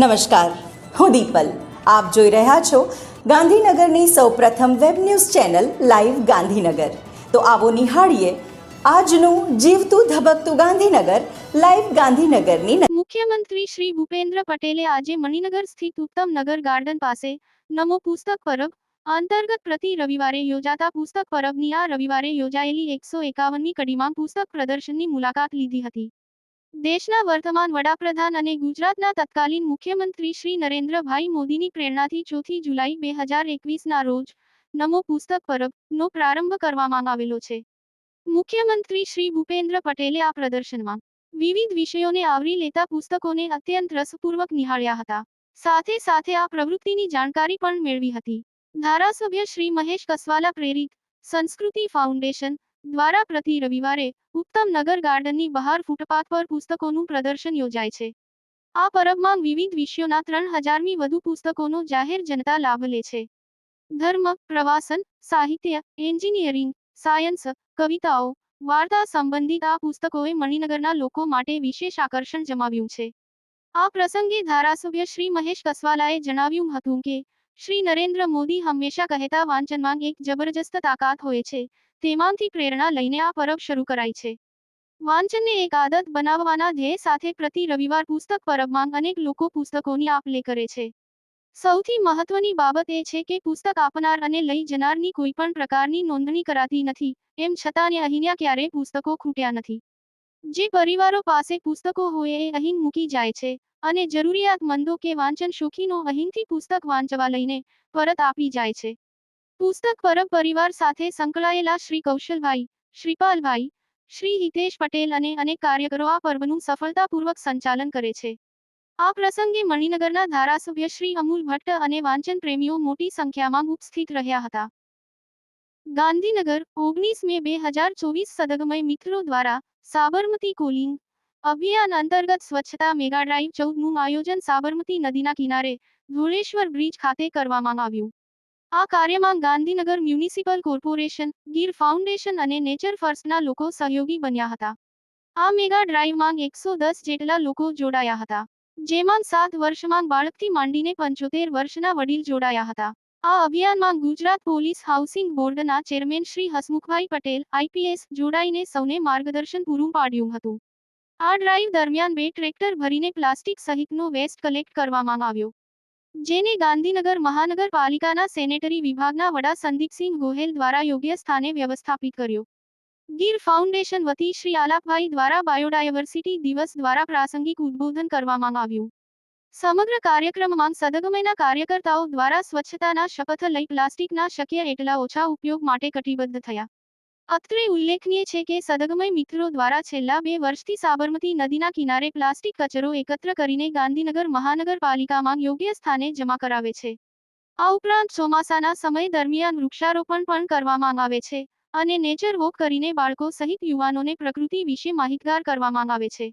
નમસ્કાર. હું દીપલ. આપ જોઈ રહ્યા છો ગાંધીનગરની સૌપ્રથમ web news channel live Gandhinagar. તો આવો નિહાળીએ આજનું જીવતું ધબકતું ગાંધીનગર, લાઈવ ગાંધીનગરની મુખ્યમંત્રી શ્રી ભૂપેન્દ્ર પટેલે આજે મણિનગર સ્થિત ઉત્તમ નગર ગાર્ડન પાસે નમો પુસ્તક પરબ અંતર્ગત પ્રતિ રવિવારે યોજાતા પુસ્તક પરબની આ રવિવારે યોજાયેલી એકસો એકાવનમી કડીમાં પુસ્તક પ્રદર્શનની મુલાકાત લીધી હતી. દેશના વર્તમાન વડાપ્રધાન અને ગુજરાતના તત્કાલીન મુખ્યમંત્રી શ્રી નરેન્દ્રભાઈ મોદીની પ્રેરણાથી ચોથી જુલાઈ બે હજાર એકવીસના રોજ નમો પુસ્તક પરબનો પ્રારંભ કરવામાં આવેલો છે. મુખ્યમંત્રી શ્રી ભૂપેન્દ્ર પટેલે આ પ્રદર્શનમાં વિવિધ વિષયોને આવરી લેતા પુસ્તકોને અત્યંત રસપૂર્વક નિહાળ્યા હતા. સાથે સાથે આ પ્રવૃત્તિની જાણકારી પણ મેળવી હતી. ધારાસભ્ય શ્રી મહેશ કસવાલા પ્રેરિત સંસ્કૃતિ ફાઉન્ડેશન દ્વારા પ્રતિ રવિવારે ઉત્તમ નગર ગાર્ડનની બહાર ફૂટપાથ પર પુસ્તકોનું પ્રદર્શન યોજાય છે. આ પરબમાં વિવિધ વિષયોના ત્રણ હજારમી વધુ પુસ્તકોનો જાહેર જનતા લાભ લે છે. ધર્મ, પ્રવાસન, સાહિત્ય, એન્જિનિયરિંગ, સાયન્સ, કવિતાઓ, વાર્તા સંબંધિત આ પુસ્તકોએ મણિનગરના લોકો માટે વિશેષ આકર્ષણ જમાવ્યું છે. આ પ્રસંગે ધારાસભ્ય શ્રી મહેશ કસવાલાએ જણાવ્યું હતું કે, શ્રી નરેન્દ્ર મોદી હંમેશા કહેતા વાંચનમાં એક જબરજસ્ત તાકાત હોય છે તેમાંથી પ્રેરણા લઈને આ પરબ શરૂ કરાઈ છે. વાંચનને એક આદત બનાવવાના ધ્યેય સાથે પ્રતિ રવિવાર પુસ્તક પરબમાં અનેક લોકો પુસ્તકોની આપ લે કરે છે. સૌથી મહત્વની બાબત એ છે કે પુસ્તક આપનાર અને લઈ જનારની કોઈ પણ પ્રકારની નોંધણી કરાતી નથી, એમ છતાં ને અહીંયા ક્યારેય પુસ્તકો ખૂટ્યા નથી. જે પરિવારો પાસે પુસ્તકો હોય એ અહીં મૂકી જાય છે, અને જરૂરિયાતમંદો કે વાંચન શોખીનો અહીંથી પુસ્તક વાંચવા લઈને પરત આપી જાય છે. પુસ્તક પરબ પરિવાર સાથે સંકળાયેલા શ્રી કૌશલભાઈ શ્રીપાલભાઈ શ્રી હિતેશ પટેલ અને અનેક કાર્યકરો આ પર્વનું સફળતાપૂર્વક સંચાલન કરે છે. આ પ્રસંગે મણિનગરના ધારાસભ્ય શ્રી અમૂલ ભટ્ટ અને વાંચન પ્રેમીઓ મોટી સંખ્યામાં ઉપસ્થિત રહ્યા હતા. ગાંધીનગર, ઓગણીસ મે બે હજાર ચોવીસ સદગમય મિત્રો દ્વારા સાબરમતી કોલિંગ અભિયાન અંતર્ગત સ્વચ્છતા મેગા ડ્રાઈવ ચૌદનું આયોજન સાબરમતી નદીના કિનારે ધોળેશ્વર બ્રિજ ખાતે કરવામાં આવ્યું. આ કાર્યમાં Gandhinagar municipal corporation, Gir foundation અને નેચર ફર્સ્ટના લોકો સહયોગી બન્યા હતા. આ મેગા ડ્રાઈવમાં એકસો દસ જેટલા લોકો જોડાયા હતા, જેમાં સાત વર્ષમાં બાળકથી માંડીને પંચોતેર વર્ષના વડીલ જોડાયા હતા. આ અભિયાનમાં ગુજરાત પોલીસ હાઉસિંગ બોર્ડના ચેરમેન શ્રી હસમુખભાઈ પટેલ આઈપીએસ જોડાઈને સૌને માર્ગદર્શન પૂરું પાડ્યું હતું. આ ડ્રાઈવ દરમિયાન બે ટ્રેક્ટર ભરીને પ્લાસ્ટિક સહિતનો વેસ્ટ કલેક્ટ કરવામાં આવ્યો. જેને ગાંધીનગર મહાનગરપાલિકાના સેનેટરી વિભાગના વડા સંદીપસિંહ ગોહેલ દ્વારા યોગ્ય સ્થાને વ્યવસ્થાપિત કર્યો. ગીર ફાઉન્ડેશન વતી શ્રી આલાપભાઈ દ્વારા બાયોડાયવર્સિટી દિવસ દ્વારા પ્રાસંગિક ઉદ્બોધન કરવામાં આવ્યું. સમગ્ર કાર્યક્રમમાં સદગમયના કાર્યકર્તાઓ દ્વારા સ્વચ્છતાના શપથ લઈ પ્લાસ્ટિકના શક્ય એટલા ઓછા ઉપયોગ માટે કટિબદ્ધ થયા. અત્રે ઉલ્લેખનીય છે કે સદગમય મિત્રો દ્વારા છેલ્લા બે વર્ષથી સાબરમતી નદીના કિનારે પ્લાસ્ટિક કચરો એકત્ર કરીને ગાંધીનગર મહાનગરપાલિકામાં યોગ્ય સ્થાને જમા કરાવે છે. આ ઉપરાંત ચોમાસાના સમય દરમિયાન વૃક્ષારોપણ પણ કરવામાં આવે છે અને નેચર વોક કરીને બાળકો સહિત યુવાનોને પ્રકૃતિ વિશે માહિતગાર કરવામાં આવે છે.